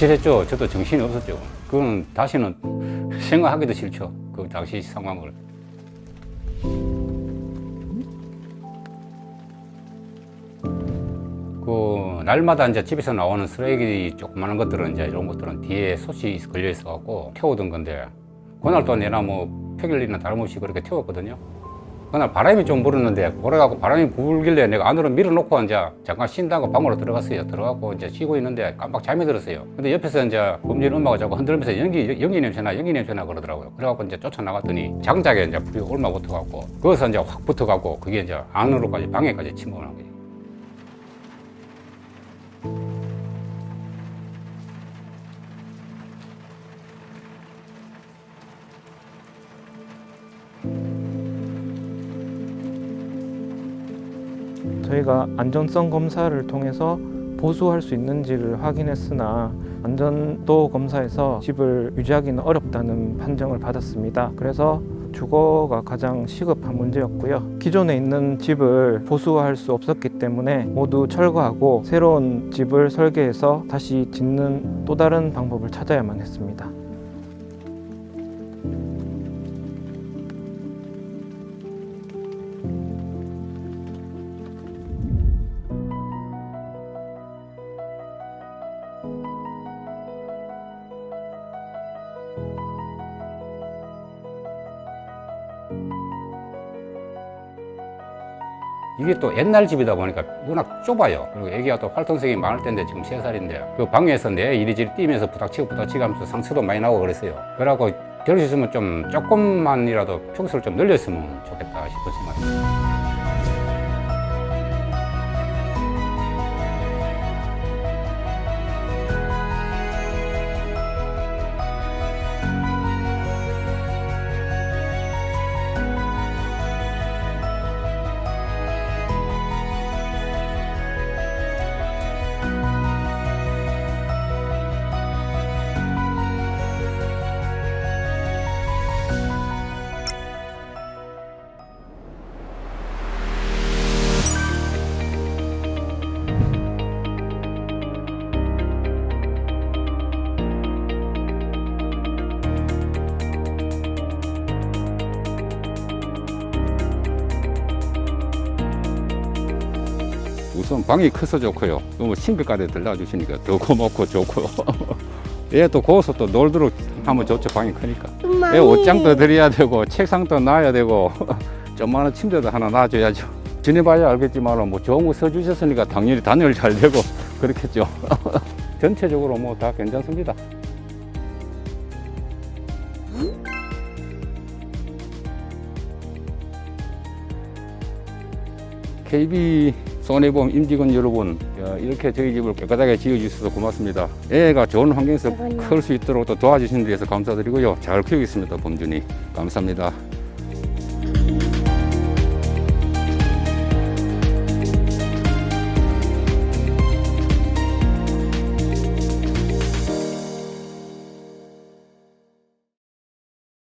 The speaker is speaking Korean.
아찔했죠. 저도 정신이 없었죠. 그건 다시는 생각하기도 싫죠. 그 당시 상황을. 그 날마다 이제 집에서 나오는 쓰레기 조그마한 것들은 이제 이런 것들은 뒤에 솥이 걸려 있어 갖고 태우던 건데 그날 또 내나 뭐 평일이나 다름없이 그렇게 태웠거든요. 그날 바람이 좀 불었는데 그래갖고 바람이 불길래 내가 안으로 밀어놓고 이제 잠깐 쉰다고 방으로 들어갔어요. 들어가고 이제 쉬고 있는데 깜빡 잠이 들었어요. 근데 옆에서 이제 범죄 엄마가 자꾸 흔들면서 연기 연기 냄새나 연기 냄새나 그러더라고요. 그래갖고 이제 쫓아 나갔더니 장작에 이제 불이 얼마 붙어갖고 거기서 이제 확 붙어갖고 그게 이제 안으로까지 방에까지 침범을 한 거예요. 저희가 안전성 검사를 통해서 보수할 수 있는지를 확인했으나 안전도 검사에서 집을 유지하기는 어렵다는 판정을 받았습니다. 그래서 주거가 가장 시급한 문제였고요. 기존에 있는 집을 보수할 수 없었기 때문에 모두 철거하고 새로운 집을 설계해서 다시 짓는 또 다른 방법을 찾아야만 했습니다. 이게 또 옛날 집이다 보니까 워낙 좁아요. 그리고 애기가 또 활동성이 많을 텐데 지금 세살인데그 방에서 내 이리저리 뛰면서 부닥치고 부닥치고 하면서 상처도 많이 나고 그랬어요. 그래갖고 될 수 있으면 좀 조금만이라도 평수를 좀 늘렸으면 좋겠다 싶은 우 선 방이 커서 좋고요. 너무 싱크까지 들려주시니까 더 고맙고 좋고. 얘 또 거기서 또 놀도록 하면 좋죠. 방이 크니까. 얘 옷장도 드려야 되고 책상도 놔야 되고 좀만한 침대도 하나 놔줘야죠. 지내봐야 알겠지만 뭐 좋은 거 써주셨으니까 당연히 단열 잘 되고 그렇겠죠. 전체적으로 뭐 다 괜찮습니다. KB 손해보험 임직원 여러분 어, 이렇게 저희 집을 깨끗하게 지어주셔서 고맙습니다. 애가 좋은 환경에서 클 수 있도록 또 도와주신 데에서 감사드리고요. 잘 키우겠습니다. 범준이 감사합니다.